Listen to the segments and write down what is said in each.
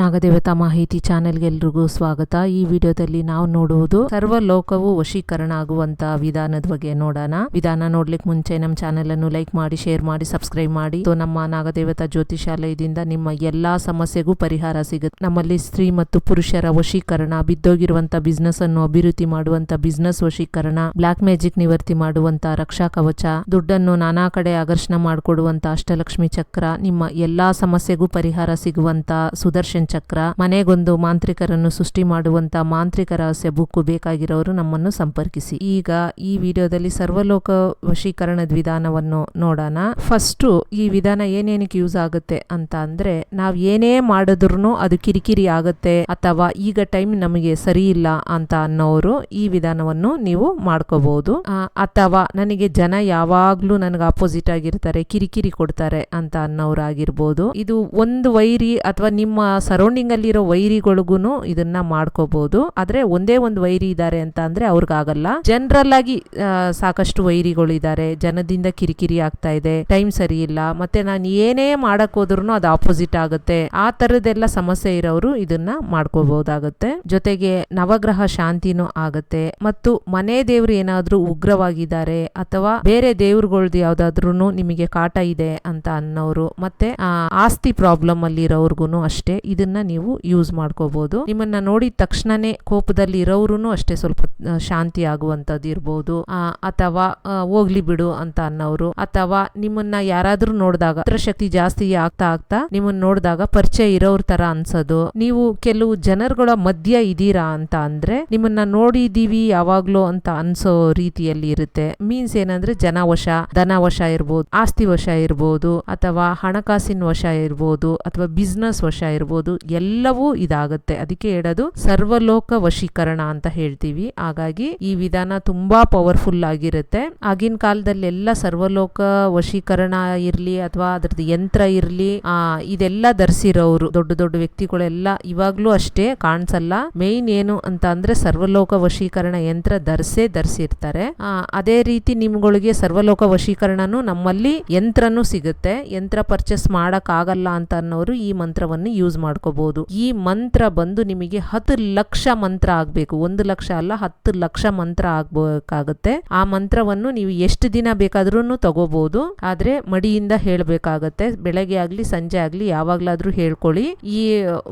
ನಾಗದೇವತಾ ಮಾಹಿತಿ ಚಾನೆಲ್ಗೆ ಎಲ್ರಿಗೂ ಸ್ವಾಗತ. ಈ ವಿಡಿಯೋದಲ್ಲಿ ನಾವು ನೋಡುವುದು ಸರ್ವ ಲೋಕವು ವಶೀಕರಣ ಆಗುವಂತ ವಿಧಾನದ ಬಗ್ಗೆ ನೋಡೋಣ. ವಿಧಾನ ನೋಡ್ಲಿಕ್ಕೆ ಮುಂಚೆ ನಮ್ಮ ಚಾನೆಲ್ ಅನ್ನು ಲೈಕ್ ಮಾಡಿ, ಶೇರ್ ಮಾಡಿ, ಸಬ್ಸ್ಕ್ರೈಬ್ ಮಾಡಿ. ನಮ್ಮ ನಾಗದೇವತಾ ಜ್ಯೋತಿಷಾಲಯದಿಂದ ನಿಮ್ಮ ಎಲ್ಲಾ ಸಮಸ್ಯೆಗೂ ಪರಿಹಾರ ಸಿಗುತ್ತೆ. ನಮ್ಮಲ್ಲಿ ಸ್ತ್ರೀ ಮತ್ತು ಪುರುಷರ ವಶೀಕರಣ ಬಿದ್ದೋಗಿರುವಂತ ಬಿಸ್ನೆಸ್ ಅನ್ನು ಅಭಿವೃದ್ಧಿ ಮಾಡುವಂತ ಬಿಸ್ನೆಸ್ ವಶೀಕರಣ ಬ್ಲಾಕ್ ಮ್ಯಾಜಿಕ್ ನಿವರ್ತಿ ಮಾಡುವಂತ ರಕ್ಷಾ ಕವಚ, ದುಡ್ಡನ್ನು ನಾನಾ ಕಡೆ ಆಕರ್ಷಣೆ ಮಾಡಿಕೊಡುವಂತ ಅಷ್ಟಲಕ್ಷ್ಮಿ ಚಕ್ರ, ನಿಮ್ಮ ಎಲ್ಲಾ ಸಮಸ್ಯೆಗೂ ಪರಿಹಾರ ಸಿಗುವಂತ ಸುದರ್ಶನ್ ಚಕ್ರ ಮನೆಗೊಂದು ಮಾಂತ್ರಿಕರನ್ನು ಸೃಷ್ಟಿ ಮಾಡುವಂತ ಮಾಂತ್ರಿಕ ರಹಸ್ಯ ಬುಕ್ ಬೇಕಾಗಿರೋರು ನಮ್ಮನ್ನು ಸಂಪರ್ಕಿಸಿ. ಈಗ ಈ ವಿಡಿಯೋದಲ್ಲಿ ಸರ್ವಲೋಕ ವಶೀಕರಣದ ವಿಧಾನವನ್ನು ನೋಡೋಣ. ಫಸ್ಟ್ ಈ ವಿಧಾನ ಏನೇನಕ್ಕೆ ಯೂಸ್ ಆಗುತ್ತೆ ಅಂತ ಅಂದ್ರೆ ನಾವ್ ಏನೇ ಮಾಡಿದ್ರು ಅದು ಕಿರಿಕಿರಿ ಆಗುತ್ತೆ ಅಥವಾ ಈಗ ಟೈಮ್ ನಮಗೆ ಸರಿ ಇಲ್ಲ ಅಂತ ಅನ್ನೋರು ಈ ವಿಧಾನವನ್ನು ನೀವು ಮಾಡ್ಕೋಬಹುದು ಅಥವಾ ನನಗೆ ಜನ ಯಾವಾಗ್ಲೂ ನನಗೆ ಅಪೋಸಿಟ್ ಆಗಿರ್ತಾರೆ, ಕಿರಿಕಿರಿ ಕೊಡ್ತಾರೆ ಅಂತ ಅನ್ನೋರಾಗಿರ್ಬೋದು. ಇದು ಒಂದು ವೈರಿ ಅಥವಾ ನಿಮ್ಮ ಸರೌಂಡಿಂಗ್ ಅಲ್ಲಿರೋ ವೈರಿಗಳಿಗೂ ಇದನ್ನ ಮಾಡ್ಕೋಬಹುದು ಆದ್ರೆ ಒಂದೇ ಒಂದು ವೈರಿ ಇದ್ದಾರೆ ಅಂತ ಅಂದ್ರೆ ಅವ್ರಿಗಾಗಲ್ಲ. ಜನರಲ್ ಆಗಿ ಸಾಕಷ್ಟು ವೈರಿಗಳು ಇದ್ದಾರೆ ಜನದಿಂದ ಕಿರಿಕಿರಿ ಆಗ್ತಾ ಇದೆ. ಟೈಮ್ ಸರಿ ಇಲ್ಲ. ಮತ್ತೆ ನಾನು ಏನೇ ಮಾಡಕ್ ಹೋದ್ರು ಅದು ಆಪೋಸಿಟ್ ಆಗುತ್ತೆ. ಆ ತರದೆಲ್ಲ ಸಮಸ್ಯೆ ಇರೋರು ಇದನ್ನ ಮಾಡ್ಕೋಬಹುದಾಗುತ್ತೆ ಜೊತೆಗೆ ನವಗ್ರಹ ಶಾಂತಿನೂ ಆಗತ್ತೆ. ಮತ್ತು ಮನೆ ದೇವ್ರು ಏನಾದ್ರೂ ಉಗ್ರವಾಗಿದ್ದಾರೆ ಅಥವಾ ಬೇರೆ ದೇವ್ರುಗಳ್ದು ಯಾವ್ದಾದ್ರು ನಿಮಗೆ ಕಾಟ ಇದೆ ಅಂತ ಅನ್ನೋರು, ಮತ್ತೆ ಆಸ್ತಿ ಪ್ರಾಬ್ಲಮ್ ಅಲ್ಲಿ ಅಷ್ಟೇ. ಇದನ್ನ ನೀವು ಯೂಸ್ ಮಾಡ್ಕೋಬಹುದು ನಿಮ್ಮನ್ನ ನೋಡಿದ ತಕ್ಷಣನೇ ಕೋಪದಲ್ಲಿ ಇರೋರು ಅಷ್ಟೇ ಸ್ವಲ್ಪ ಶಾಂತಿ ಆಗುವಂತದ್ದು ಇರ್ಬೋದು. ಅಥವಾ ಹೋಗ್ಲಿ ಬಿಡು ಅಂತ ಅನ್ನೋರು ಅಥವಾ ನಿಮ್ಮನ್ನ ಯಾರಾದ್ರೂ ನೋಡಿದಾಗ ಶಕ್ತಿ ಜಾಸ್ತಿ ಆಗ್ತಾ ಆಗ್ತಾ ನಿಮ್ಮನ್ನ ನೋಡಿದಾಗ ಪರಿಚಯ ಇರೋರ್ ತರ ಅನ್ಸೋದು. ನೀವು ಕೆಲವು ಜನರುಗಳ ಮಧ್ಯ ಇದೀರಾ ಅಂತ ಅಂದ್ರೆ ನಿಮ್ಮನ್ನ ನೋಡಿದೀವಿ ಯಾವಾಗ್ಲೂ ಅಂತ ಅನ್ಸೋ ರೀತಿಯಲ್ಲಿ ಇರುತ್ತೆ. ಮೀನ್ಸ್ ಏನಂದ್ರೆ ಜನವಶ, ಧನವಶ ಇರ್ಬೋದು ಆಸ್ತಿ ವಶ ಇರ್ಬೋದು, ಅಥವಾ ಹಣಕಾಸಿನ ವಶ ಇರ್ಬೋದು, ಅಥವಾ ಬಿಸ್ನೆಸ್ ವಶ ಇರ್ಬೋದು ಎಲ್ಲವೂ ಇದಾಗುತ್ತೆ. ಅದಕ್ಕೆ ಹೇಳೋದು ಸರ್ವಲೋಕ ವಶೀಕರಣ ಅಂತ ಹೇಳ್ತೀವಿ. ಹಾಗಾಗಿ ಈ ವಿಧಾನ ತುಂಬಾ ಪವರ್ಫುಲ್ ಆಗಿರುತ್ತೆ. ಆಗಿನ ಕಾಲದಲ್ಲಿ ಎಲ್ಲ ಸರ್ವಲೋಕ ವಶೀಕರಣ ಇರ್ಲಿ ಅಥವಾ ಅದ್ರದ್ದು ಯಂತ್ರ ಇರ್ಲಿ ಇದೆಲ್ಲ ಧರಿಸಿರೋರು, ದೊಡ್ಡ ದೊಡ್ಡ ವ್ಯಕ್ತಿಗಳೆಲ್ಲ ಇವಾಗ್ಲೂ ಅಷ್ಟೇ ಕಾಣಿಸಲ್ಲ. ಮೇನ್ ಏನು ಅಂತ ಅಂದ್ರೆ ಸರ್ವಲೋಕ ವಶೀಕರಣ ಯಂತ್ರ ಧರಿಸೇ ಧರಿಸಿರ್ತಾರೆ. ಅದೇ ರೀತಿ ನಿಮ್ಗಳಿಗೆ ಸರ್ವಲೋಕ ವಶೀಕರಣನು ನಮ್ಮಲ್ಲಿ ಯಂತ್ರನೂ ಸಿಗುತ್ತೆ. ಯಂತ್ರ ಪರ್ಚೇಸ್ ಮಾಡಕ್ ಆಗಲ್ಲ ಅಂತ ಅನ್ನೋರು ಈ ಮಂತ್ರವನ್ನು ಯೂಸ್ ಮಾಡ್ಕೋಬಹುದು ಈ ಮಂತ್ರ ಬಂದು ನಿಮಗೆ ಹತ್ತು ಲಕ್ಷ ಮಂತ್ರ ಆಗ್ಬೇಕು. ಒಂದು ಲಕ್ಷ ಅಲ್ಲ, ಹತ್ತು ಲಕ್ಷ ಮಂತ್ರ ಆಗ್ಬೇಕಾಗುತ್ತೆ. ಆ ಮಂತ್ರವನ್ನು ನೀವು ಎಷ್ಟು ದಿನ ಬೇಕಾದ್ರೂ ತಗೋಬಹುದು ಆದ್ರೆ ಮಡಿಯಿಂದ ಹೇಳ್ಬೇಕಾಗತ್ತೆ. ಬೆಳಗ್ಗೆ ಆಗ್ಲಿ, ಸಂಜೆ ಆಗ್ಲಿ, ಯಾವಾಗ್ಲಾದ್ರೂ ಹೇಳ್ಕೊಳ್ಳಿ. ಈ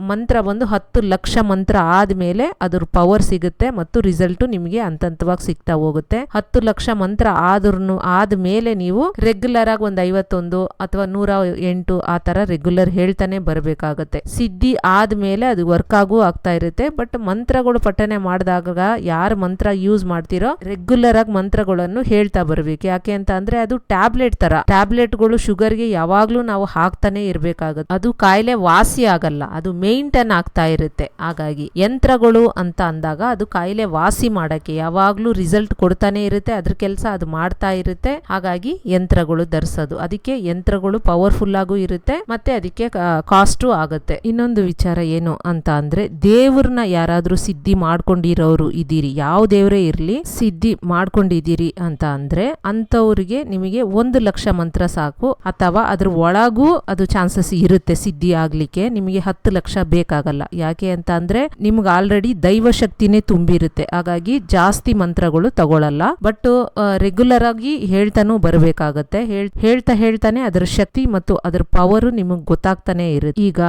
ಮಂತ್ರ ಬಂದು ಹತ್ತು ಲಕ್ಷ ಮಂತ್ರ ಆದ್ಮೇಲೆ ಅದ್ರ ಪವರ್ ಸಿಗುತ್ತೆ ಮತ್ತು ರಿಸಲ್ಟ್ ನಿಮಗೆ ಹಂತವಾಗಿ ಸಿಗ್ತಾ ಹೋಗುತ್ತೆ. ಹತ್ತು ಲಕ್ಷ ಮಂತ್ರ ಆದ್ರೂ ಆದ್ಮೇಲೆ ನೀವು ರೆಗ್ಯುಲರ್ ಆಗಿ ಒಂದ್ ಐವತ್ತೊಂದು ಅಥವಾ ನೂರ ಎಂಟು ಆ ತರ ರೆಗ್ಯುಲರ್ ಹೇಳ್ತಾನೆ ಬರಬೇಕಾಗತ್ತೆ. ಸಿದ್ಧಿ ಆದಮೇಲೆ ಅದು ವರ್ಕ್ ಆಗು ಆಗ್ತಾ ಇರುತ್ತೆ. ಬಟ್ ಮಂತ್ರಗಳು ಪಠನೆ ಮಾಡಿದಾಗ ಯಾರು ಮಂತ್ರ ಯೂಸ್ ಮಾಡ್ತಿರೋ ರೆಗ್ಯುಲರ್ ಆಗಿ ಮಂತ್ರಗಳನ್ನು ಹೇಳ್ತಾ ಬರ್ಬೇಕು. ಯಾಕೆ ಅಂತ ಅಂದ್ರೆ ಅದು ಟ್ಯಾಬ್ಲೆಟ್ ತರ. ಟ್ಯಾಬ್ಲೆಟ್ಗಳು ಶುಗರ್ಗೆ ಯಾವಾಗ್ಲೂ ನಾವು ಹಾಕ್ತಾನೆ ಇರಬೇಕಾಗುತ್ತೆ. ಅದು ಕಾಯಿಲೆ ವಾಸಿ ಆಗಲ್ಲ. ಅದು ಮೇಂಟೈನ್ ಆಗ್ತಾ ಇರುತ್ತೆ. ಹಾಗಾಗಿ ಯಂತ್ರಗಳು ಅಂತ ಅಂದಾಗ ಅದು ಕಾಯಿಲೆ ವಾಸಿ ಮಾಡಕ್ಕೆ ಯಾವಾಗ್ಲೂ ರಿಸಲ್ಟ್ ಕೊಡ್ತಾನೆ ಇರುತ್ತೆ. ಅದ್ರ ಕೆಲಸ ಅದು ಮಾಡ್ತಾ ಇರುತ್ತೆ. ಹಾಗಾಗಿ ಯಂತ್ರಗಳು ಧರಿಸೋದು. ಅದಕ್ಕೆ ಯಂತ್ರಗಳು ಪವರ್ಫುಲ್ ಆಗು ಇರುತ್ತೆ. ಮತ್ತೆ ಅದಕ್ಕೆ ಕಾಸ್ಟು ಆಗುತ್ತೆ. ಇನ್ನೊಂದು ವಿಚಾರ ಏನು ಅಂತ ಅಂದ್ರೆ, ದೇವ್ರನ್ನ ಯಾರಾದ್ರೂ ಸಿದ್ಧಿ ಮಾಡ್ಕೊಂಡಿರೋರು ಇದ್ದೀರಿ, ಯಾವ ದೇವರೇ ಇರ್ಲಿ ಸಿದ್ಧಿ ಮಾಡ್ಕೊಂಡಿದ್ದೀರಿ ಅಂತ ಅಂದ್ರೆ ಅಂತವ್ರಿಗೆ ನಿಮಗೆ ಒಂದು ಲಕ್ಷ ಮಂತ್ರ ಸಾಕು, ಅಥವಾ ಅದ್ರ ಒಳಗೂ ಅದು ಚಾನ್ಸಸ್ ಇರುತ್ತೆ ಸಿದ್ಧಿ ಆಗ್ಲಿಕ್ಕೆ, ನಿಮಗೆ ಹತ್ತು ಲಕ್ಷ ಬೇಕಾಗಲ್ಲ. ಯಾಕೆ ಅಂತ ಅಂದ್ರೆ, ನಿಮ್ಗೆ ಆಲ್ರೆಡಿ ದೈವ ಶಕ್ತಿನೇ ತುಂಬಿರುತ್ತೆ. ಹಾಗಾಗಿ ಜಾಸ್ತಿ ಮಂತ್ರಗಳು ತಗೊಳಲ್ಲ. ಬಟ್ ರೆಗ್ಯುಲರ್ ಆಗಿ ಹೇಳ್ತಾನೂ ಬರಬೇಕಾಗತ್ತೆ. ಹೇಳ್ತಾ ಹೇಳ್ತಾನೆ ಅದರ ಶಕ್ತಿ ಮತ್ತು ಅದರ ಪವರ್ ನಿಮಗೆ ಗೊತ್ತಾಗ್ತಾನೆ ಇರುತ್ತೆ. ಈಗ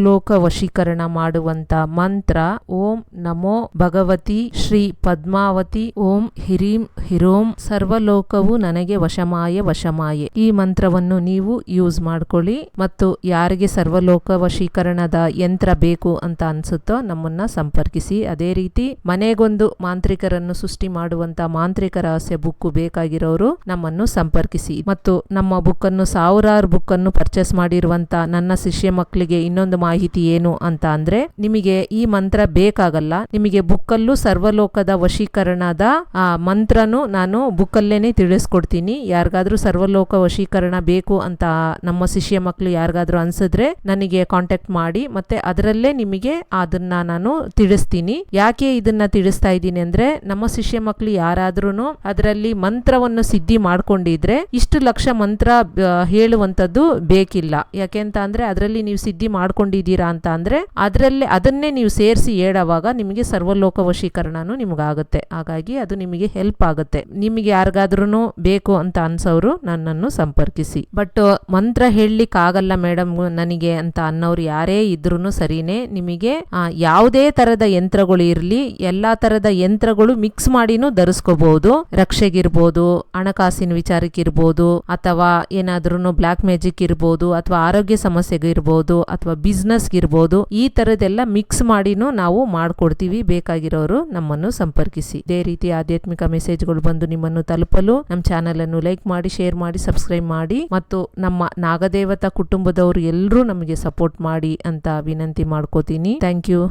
ಸರ್ವಲೋಕ ವಶೀಕರಣ ಮಾಡುವಂತ ಮಂತ್ರ ಓಂ ನಮೋ ಭಗವತಿ ಶ್ರೀ ಪದ್ಮಾವತಿ, ಓಂ ಹಿರೀಂ ಹಿರೋಂ, ಸರ್ವಲೋಕವು ನನಗೆ ವಶಮಾಯ ವಶಮಾಯೆ. ಈ ಮಂತ್ರವನ್ನು ನೀವು ಯೂಸ್ ಮಾಡ್ಕೊಳ್ಳಿ ಮತ್ತು ಯಾರಿಗೆ ಸರ್ವಲೋಕ ವಶೀಕರಣದ ಯಂತ್ರ ಬೇಕು ಅಂತ ಅನ್ಸುತ್ತೋ ನಮ್ಮನ್ನ ಸಂಪರ್ಕಿಸಿ. ಅದೇ ರೀತಿ ಮನೆಗೊಂದು ಮಾಂತ್ರಿಕರನ್ನು ಸೃಷ್ಟಿ ಮಾಡುವಂತ ಮಾಂತ್ರಿಕ ರಹಸ್ಯ ಬುಕ್ ಬೇಕಾಗಿರೋರು ನಮ್ಮನ್ನು ಸಂಪರ್ಕಿಸಿ. ಮತ್ತು ನಮ್ಮ ಬುಕ್ ಅನ್ನು ಸಾವಿರಾರು ಬುಕ್ ಅನ್ನು ಪರ್ಚೇಸ್ ಮಾಡಿರುವಂತ ನನ್ನ ಶಿಷ್ಯ ಮಕ್ಕಳಿಗೆ ಇನ್ನೊಂದು ಮಾಹಿತಿ ಏನು ಅಂತ ಅಂದ್ರೆ ನಿಮಗೆ ಈ ಮಂತ್ರ ಬೇಕಾಗಲ್ಲ. ನಿಮಗೆ ಬುಕ್ಕಲ್ಲೂ ಸರ್ವಲೋಕದ ವಶೀಕರಣದ ಮಂತ್ರನು ನಾನು ಬುಕ್ಕಲ್ಲೇನೆ ತಿಳಿಸ್ಕೊಡ್ತೀನಿ. ಯಾರಿಗಾದ್ರೂ ಸರ್ವಲೋಕ ವಶೀಕರಣ ಬೇಕು ಅಂತ ನಮ್ಮ ಶಿಷ್ಯ ಮಕ್ಕಳು ಯಾರಿಗಾದ್ರೂ ಅನ್ಸಿದ್ರೆ ನನಗೆ ಕಾಂಟ್ಯಾಕ್ಟ್ ಮಾಡಿ ಮತ್ತೆ ಅದರಲ್ಲೇ ನಿಮಗೆ ಅದನ್ನ ನಾನು ತಿಳಿಸ್ತೀನಿ. ಯಾಕೆ ಇದನ್ನ ತಿಳಿಸ್ತಾ ಇದ್ದೀನಿ ಅಂದ್ರೆ ನಮ್ಮ ಶಿಷ್ಯ ಮಕ್ಕಳು ಯಾರಾದ್ರೂ ಅದರಲ್ಲಿ ಮಂತ್ರವನ್ನು ಸಿದ್ಧಿ ಮಾಡ್ಕೊಂಡಿದ್ರೆ ಇಷ್ಟು ಲಕ್ಷ ಮಂತ್ರ ಹೇಳುವಂಥದ್ದು ಬೇಕಿಲ್ಲ. ಯಾಕೆಂತ ಅಂದ್ರೆ ಅದರಲ್ಲಿ ನೀವು ಸಿದ್ಧಿ ಮಾಡ್ಕೊಂಡಿದ್ದೀರಿ ಇದ್ದೀರಾ ಅಂತ ಅಂದರೆ ಅದರಲ್ಲೇ ಅದನ್ನೇ ನೀವು ಸೇರಿಸಿ ಹೇಳುವಾಗ ನಿಮಗೆ ಸರ್ವಲೋಕ ವಶೀಕರಣನು ನಿಮಗಾಗುತ್ತೆ. ಹಾಗಾಗಿ ಅದು ನಿಮಗೆ ಹೆಲ್ಪ್ ಆಗುತ್ತೆ. ನಿಮಗೆ ಯಾರಿಗಾದ್ರೂ ಬೇಕು ಅಂತ ಅನ್ಸೋರು ನನ್ನನ್ನು ಸಂಪರ್ಕಿಸಿ. ಬಟ್ ಮಂತ್ರ ಹೇಳಲಿಕ್ಕೆ ಆಗಲ್ಲ ಮೇಡಮ್ ನನಗೆ ಅಂತ ಅನ್ನೋರು ಯಾರೇ ಇದ್ರೂ ಸರಿನೇ, ನಿಮಗೆ ಯಾವುದೇ ತರದ ಯಂತ್ರಗಳು ಇರಲಿ, ಎಲ್ಲಾ ತರದ ಯಂತ್ರಗಳು ಮಿಕ್ಸ್ ಮಾಡಿನೂ ಧರಿಸ್ಕೋಬಹುದು ರಕ್ಷೆಗಿರ್ಬೋದು, ಹಣಕಾಸಿನ ವಿಚಾರಕ್ಕಿರ್ಬೋದು, ಅಥವಾ ಏನಾದ್ರೂ ಬ್ಲ್ಯಾಕ್ ಮ್ಯಾಜಿಕ್ ಇರ್ಬೋದು, ಅಥವಾ ಆರೋಗ್ಯ ಸಮಸ್ಯೆಗಿರ್ಬೋದು, ಅಥವಾ ಬಿಸ್ನೆಸ್ಗಿರ್ಬೋದು ಈ ತರದೆಲ್ಲ ಮಿಕ್ಸ್ ಮಾಡಿನೂ ನಾವು ಮಾಡಿಕೊಡ್ತೀವಿ. ಬೇಕಾಗಿರೋರು ನಮ್ಮನ್ನು ಸಂಪರ್ಕಿಸಿ. ಇದೇ ರೀತಿ ಆಧ್ಯಾತ್ಮಿಕ ಮೆಸೇಜ್ಗಳು ಬಂದು ನಿಮ್ಮನ್ನು ತಲುಪಲು ನಮ್ಮ ಚಾನೆಲ್ ಅನ್ನು ಲೈಕ್ ಮಾಡಿ ಶೇರ್ ಮಾಡಿ ಸಬ್ಸ್ಕ್ರೈಬ್ ಮಾಡಿ ಮತ್ತು ನಮ್ಮ ನಾಗದೇವತಾ ಕುಟುಂಬದವರು ಎಲ್ಲರೂ ನಮಗೆ ಸಪೋರ್ಟ್ ಮಾಡಿ ಅಂತ ವಿನಂತಿ ಮಾಡ್ಕೋತೀನಿ. Thank you